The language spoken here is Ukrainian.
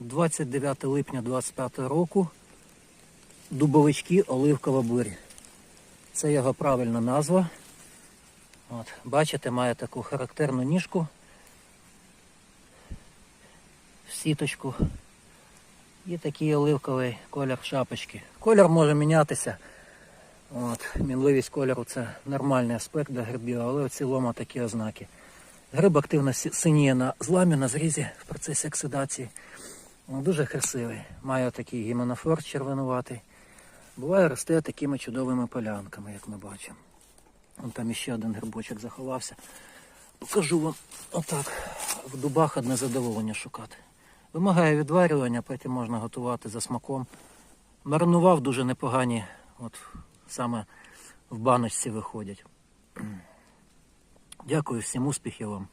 29 липня 25 року. Дубовички оливкова бурі. Це його правильна назва. От, бачите, має таку характерну ніжку. в Сіточку. І такий оливковий колір шапочки. Колір може мінятися. От, мінливість кольору це нормальний аспект для грибів, але в цілому такі ознаки. Гриб активно синіє на зламі, на зрізі в процесі оксидації. Ну, Дуже красивий. Має такий гіменофор червонуватий. Буває росте такими чудовими полянками, як ми бачимо. Вон там іще один грибочок заховався. Покажу вам отак. В дубах одне задоволення шукати. Вимагає відварювання, потім можна готувати за смаком. Маринував дуже непогані, от саме в баночці виходять. Дякую всім, успіхів вам.